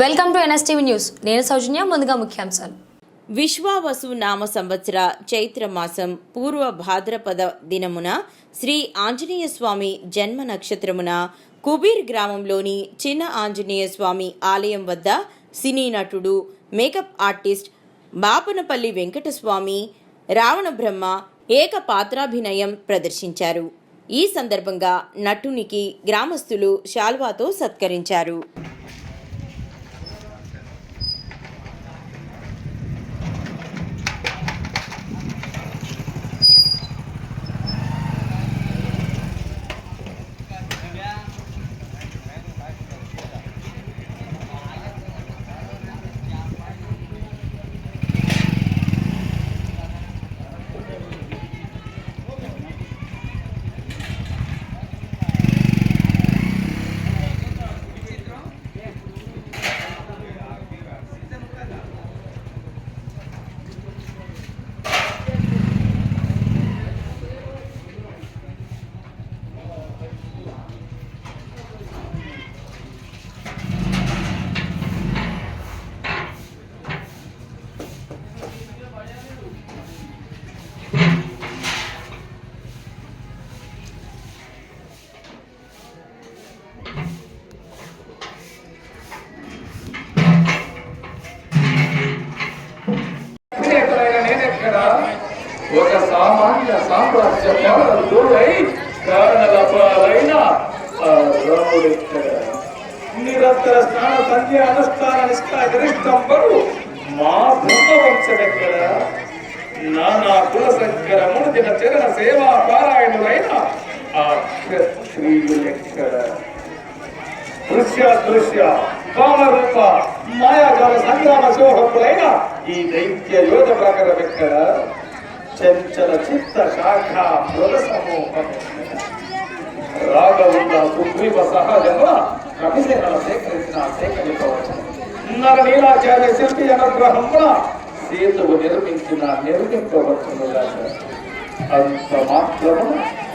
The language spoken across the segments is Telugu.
Welcome to NSTV news. నేను సౌజన్య ముందుగా ముఖ్యాంశాలు. విశ్వావసు నామ సంవత్సర చైత్ర మాసం పూర్వ భాద్రపద దినమున శ్రీ ఆంజనేయ స్వామి జన్మ నక్షత్రమున కుబీర్ గ్రామంలోని చిన్న ఆంజనేయ స్వామి ఆలయం వద్ద సినీ నటుడు మేకప్ ఆర్టిస్ట్ బాపనపల్లి వెంకటస్వామి రావణ బ్రహ్మ ఏక పాత్రాభినయం ప్రదర్శించారు. ఈ సందర్భంగా నటునికి గ్రామస్తులు శాల్వాతో సత్కరించారు. నిష్ఠా మా మా బ్రహ్మవంశమెక్కడ నానా కుల సంకరమును దిన చరణ సేవా పారాయణులైన ఆ క్షత్రియులెక్కడ? దృశ్య దృశ్య కామరూప మాయాజాల సంగ్రామ శోభకులైన ఈ దైత్య యోధ ప్రకారం ఎక్కడ చంచల చిత్త శాఖ మృగ సమూహం రాగవుల సుగ్రీవ సహజముల కవిసేనల సేకరించిన సేకరించవచ్చు నర నీలాచార్య శిల్పి అనుగ్రహమున సేతువు నిర్మించిన నిర్మింపవచ్చును అంత మాత్రము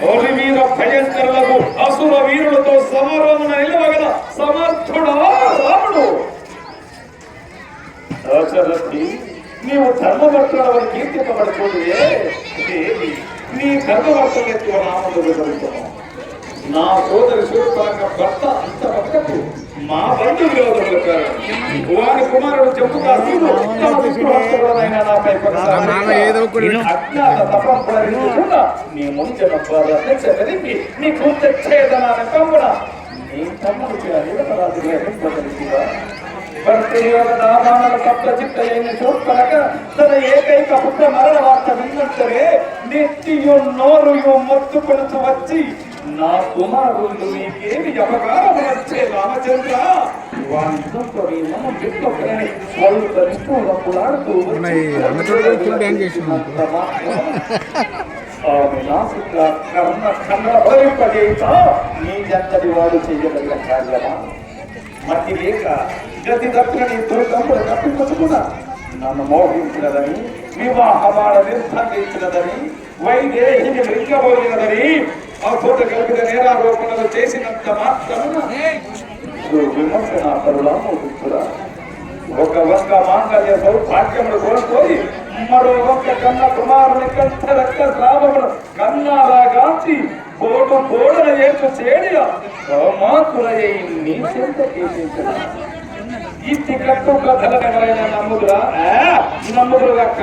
ఓరి వీర భయంకరులకు అసుర వీరులతో సమరమున నిలవగల సమర్థుడా రాముడు. దశరథి నీవు ధర్మవర్తుడవని కీర్తింపబడుతుందే. దేవి నీ ధర్మవర్తనెత్తువ నామలు వివరించము నా సోదరి శూర్పరంగ భర్త అంత భక్తకు మా బంధు విరోధములు కారణం వారి కుమారుడు జమ్ము కాశ్మీరు అజ్ఞాత నీ నీ తమ్ముడు. విన్నంతరే నెత్తియు నోరుయు మొత్తుకొడుతూ వచ్చి నా కుమారుడు నీకేమి అపకారం? వచ్చే రామచంద్ర నీ జంతటి వాడు చేయగలిగిన కార్యమా? మట్టి లేక గతి దుర్గంపుడు నన్ను మోహించినదని వివాహమాడ నిర్బంధించినదని వైదేహిని మృంగబోయినదని ఆ పూట కలిపిన నేరారోపణలు చేసినంత మాత్రమున నువ్వు విమర్శన పరులా మోహించురా ఒక వంక మాంగళ్య సౌభాగ్యములు కోల్పోయి మరో ఒక్క కన్న కుమారుని కంట రక్త స్రావమును కన్నాలా గాంచి కోటు కోడల ఏసు చేడియ. మాతులయ్యి నీ చెంత కేసించిన ఇట్టి కట్టు కథలను ఎవరైనా నమ్ముదురా? ఆ, నమ్ముదురు గక్క.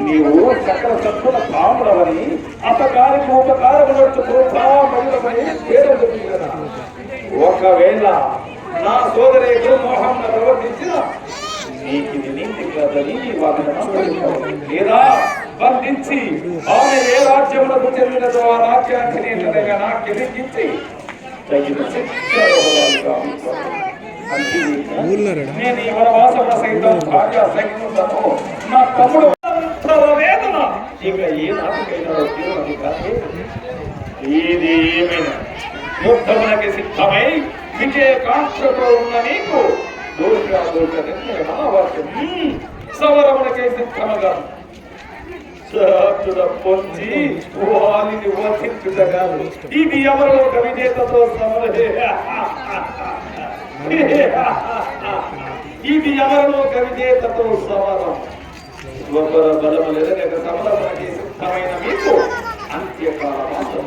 నీవు సకల సత్తుల పాములవని అపకారికి ఉపకారము నడుచు ప్రోత్సాహములవని పేరు కదా. ఒకవేళ నా సోదరి గురుమోహం ప్రవర్తించిన నీకు ఇది నీతి కాదని వారిని లేదా బంధించి ఆమె ఏ రాజ్యములకు చెందినదో ఆ రాజ్యానికి నేను నాకు తగిన శిక్ష నేను ఈ వనవాసమున సైతం భార్య సైతం నా తమ్ముడు వేదన ఇక ఏ నాటికైనా జీవనది ఇది ఏమైనా యుద్ధమునకి సిద్ధమై విజయకాంక్షతో ఉన్న నీకు దోష దోష నిర్ణయం అనవచ్చు సిద్ధముగా. శాంతుల పొంది వారిని ఇది ఎవరో ఒక విజేతతో సమరే ఇది ఎవరిలో విజేతతో సమరం స్వపర బలములెరగక సమరమునకి సిద్ధమైన మీకు అంత్యకాలం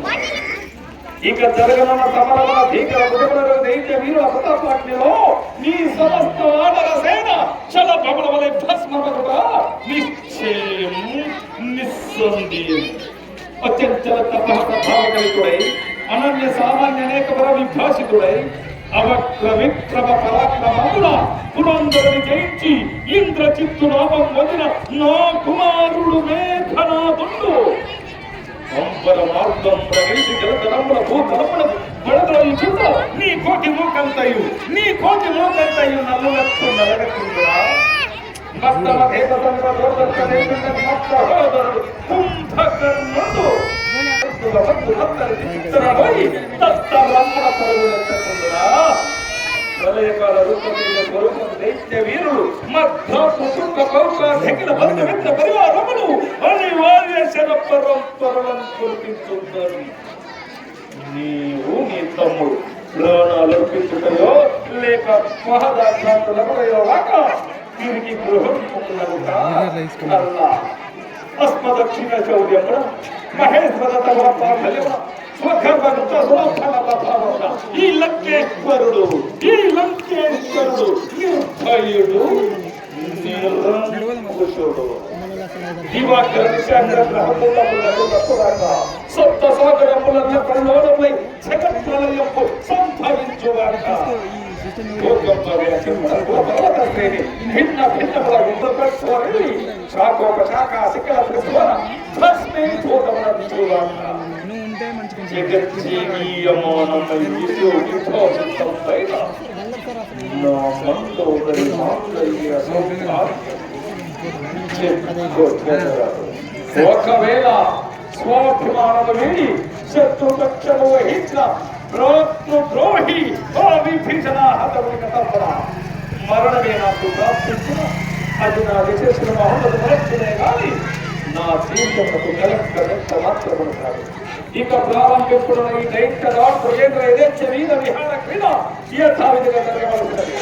ఇక జరగనున్న సమరమున భీకర కుటుంబాలను దైత్య మీరు అమృతపాట్నిలో మీ సమస్త వానర సేన చల భవన వలె భస్మమగుగా నిశ్చయం నిస్సందేహం. అత్యంత తపహతభావకలితుడై అనన్య సామాన్య అనేక వర విభాషితుడై అవక్ర విక్రమ పరాక్రమమున పురంధరుని జయించి ఇంద్రచిత్తు నామం వదిన నా కుమారుడు మేఘనాథుడు. అంబర మార్గం ప్రవేశి జలతరంబర భూతలంబడ బడద్రోయి చుట్ట నీ కోటి మూకంతయు నీ కోటి మూకంతయు నల్లులక్కు నలగకుండురా మస్తమ దేవతంద్ర దోర్దత్త దేశంద మత్త హోదరుడు కుంభకర్ణుడు. భక్తుల భక్తులందరి చిత్తరమోయి తత్తరమ్మడ పరుగులెత్తకుండురా ప్రళయకాల రూపమైన స్వరూపం దైత్య అనివార్య శర పరంపరలను నీవు నీ తమ్ముడు ప్రాణాలు అర్పించుటయో లేక మహదార్థాంతులమయో వాక వీరికి గృహం అస్మదక్షిణ చౌర్యం కూడా ಮಹೇಶ್ ಬರತವಪ್ಪ ಕಲಿವ ಸ್ವರ್ಗವಂತ ಸ್ವಫಲದ ಭವತ ಈ ಲಂಕೇಶ್ವರುಡು ಈ ಲಂಕೇಶ್ವರುಡು ನಿರ್ಭಯುಡು ನಿರಂಕುಶುಡು ದಿವಾಕರ ನಿಶಾಂಕರ ಬ್ರಹ್ಮೂಲ ಮುಲಕುಡಕ ಸಪ್ತ ಸಾಗರ ಮುಲಕ ಕಣ್ಣೋಡಮೈ ಜಗತ್ವಲಯಪ್ಪು ಸಂಭವಿಸುವಾಗ యుద్ధపక్షి శాఖోప శాఖ శిఖర త్రిభువన భస్మే భూతముల దిగుగాక నువ్వు ఉంటే మంచిగా జగజ్జీవీయమానమై విశోభితోషితమైన నా మందోదరి మాంగళ్య సౌభాగ్యం ఒకవేళ స్వాభిమానము వీడి శత్రు పక్షము వహించిన ప్రోక్తు ద్రోహి ఆ విభీషణ హతముని కథపడ మరణమే నాకు ప్రాప్తించిన. అది నా విశేషణ మహమ్మదు మరచునే కానీ నా జీవితములకు కలెక్ట మాత్రము కాదు. ఇక ప్రారంభింపుడున్న ఈ దైత్య రాష్ట్ర ప్రజేంద్ర యథేచ్ఛ వీర విహార క్రీడ యథావిధిగా జరగవలసినది